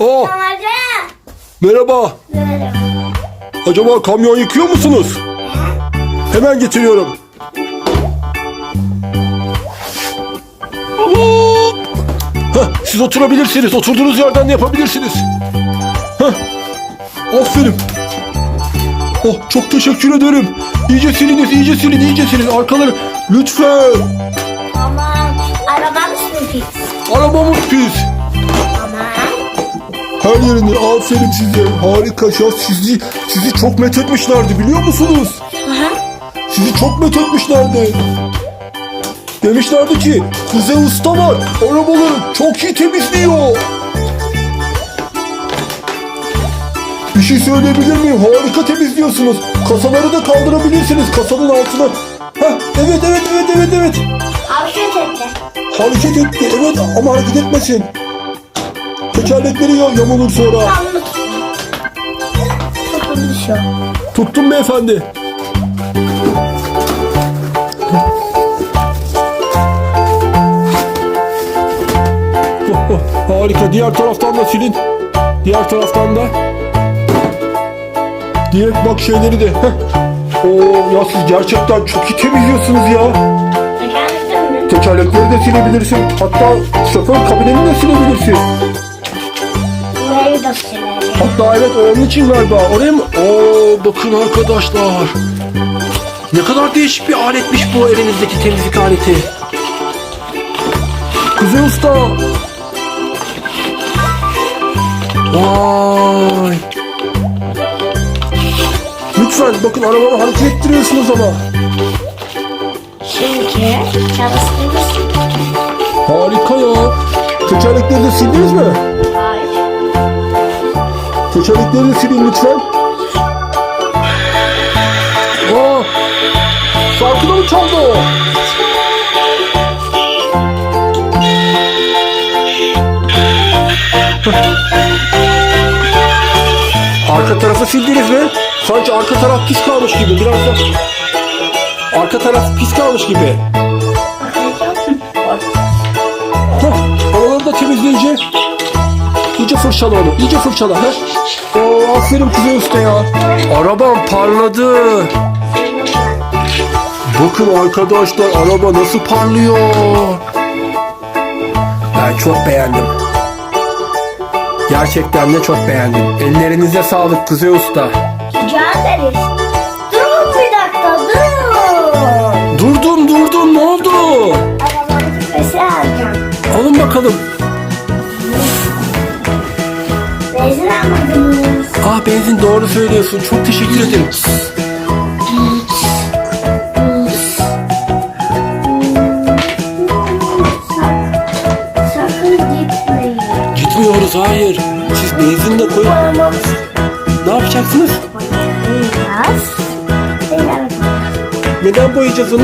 Oh, Amca. merhaba. Acaba kamyon yıkıyor musunuz? Hemen getiriyorum. Hop! Siz oturabilirsiniz. Oturduğunuz yerden de yapabilirsiniz. Heh. Aferin. Oh, çok teşekkür ederim. İyice siliniz, iyice silin, iyice silin. Arkaları lütfen. Aman. Arabamız mı pis? Arabamız pis. Her yerini aferin size. Harika ya sizi sizi çok methetmişlerdi biliyor musunuz? Sizi çok methetmişlerdi. Demişlerdi ki Kuzey Usta var. Arabaları çok iyi temizliyor. Bir şey söyleyebilir miyim? Harika temizliyorsunuz. Kasaları da kaldırabilirsiniz kasanın altına. Heh, evet evet evet evet evet. Hareket etti. Hareket etti evet ama hareket etmesin. Tekerlekleri ya yamulur sonra. Tuttum beyefendi. Oh, oh, harika. Diğer taraftan da silin. Diğer taraftan da. Diğer bak şeyleri de. Oo, ya siz gerçekten çok iyi temizliyorsunuz ya. Tekerlekleri de silebilirsin. Hatta şoför kabinini de silebilirsin. Da. Hatta evet onun için galiba. Oraya mı? Oo bakın arkadaşlar. Ne kadar değişik bir aletmiş bu elinizdeki temizlik aleti. Kuzey Usta. Vay. Lütfen bakın arabamı hareket ettiriyorsunuz ama. Çünkü çalıştığımız Harika ya. Tekerlekleri de sildiniz mi? Tekerlekleri de silin lütfen. Aa, şarkı da mı çaldı o? Arka tarafı sildiniz mi? Sanki arka taraf pis kalmış gibi. Biraz da arka taraf pis kalmış gibi. Heh, oraları da temizleyince iyice fırçala onu. iyice fırçala. Heh. Oo, aferin Kuzey Usta ya. Arabam parladı. Bakın arkadaşlar araba nasıl parlıyor. Ben çok beğendim. Gerçekten de çok beğendim. Ellerinize sağlık Kuzey Usta. Rica ederiz. Durun bir dakika durun. Durdum durdum ne oldu? Arabamızı pesi alacağım. Alın bakalım. Benzin almadınız. Ah benzin doğru söylüyorsun. Çok teşekkür ederim. Sakın gitmeyin. Gitmiyoruz hayır. Siz benzin de koyun. Ne yapacaksınız? Biraz. Neden boyayacağız onu?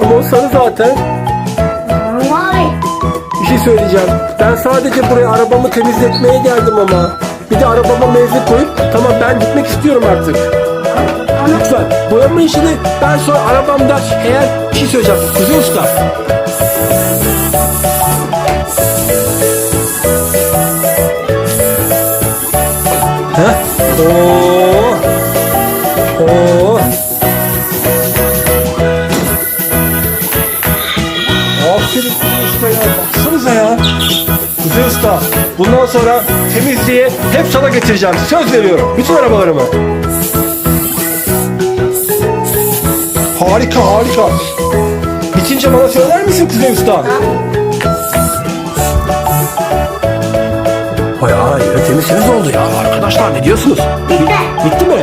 Ama o sarı zaten. Söyleyeceğim. Ben sadece buraya arabamı temizletmeye geldim ama. Bir de arabama menzil koyup tamam ben gitmek istiyorum artık. Lütfen boyama işini ben sonra arabamda eğer bir şey söyleyeceğim. Kuzey Usta. Heh. Oo. Oo. Aferin Bundan sonra temizliği hep sana getireceğim. Söz veriyorum. Bütün arabalarımı. Harika harika. Bitince bana söyler misin Kuzey Usta? Bayağı yine temiz temiz oldu ya. Arkadaşlar ne diyorsunuz? Bitti. Bitti mi?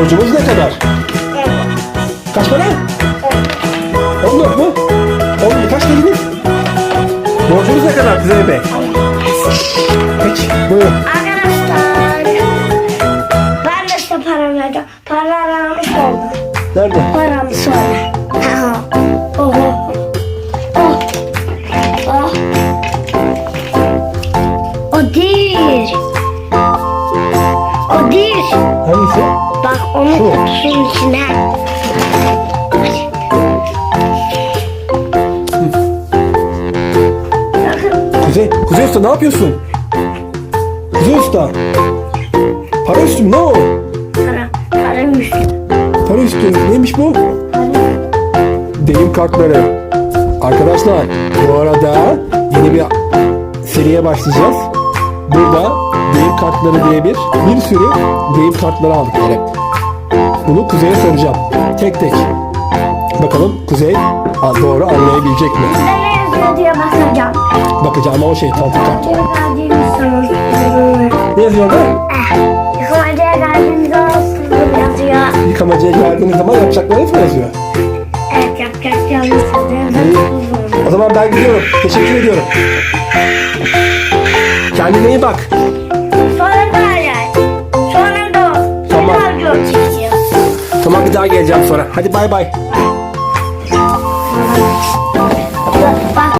Borcumuz ne kadar? Kaç para? 14 mu? 10 kaç dediniz? Borcumuz ne kadar Kuzey Bey? Peki buyurun. Arkadaşlar. Ben de size para vereceğim. Para almış oldum. Nerede? Paramı sonra. Onu Şu. kutusunun içine. Kuzey, Kuzey Usta ne yapıyorsun? Kuzey Usta. Para üstü ne o? para, para üstü. Para üstü neymiş bu? Deyim kartları. Arkadaşlar bu arada yeni bir seriye başlayacağız. Burada deyim kartları diye bir bir sürü deyim kartları aldık böyle. Bunu Kuzey'e soracağım. Tek tek. Bakalım Kuzey doğru anlayabilecek mi? Size ne yazıyor diye bakacağım. Bakacağım ama o şey geldiğimiz zaman. Ne yazıyor orada? Eh, sınırım yazıyor. Yıkamacıya geldiğiniz zaman yapacaklarınız mı yazıyor? Evet yapacak yanlış yazıyor. O zaman ben gidiyorum. Teşekkür ediyorum. Kendine iyi bak. Sonra da gel. Sonra da Tamam. Tamam bir daha geleceğim sonra. Hadi bay bay.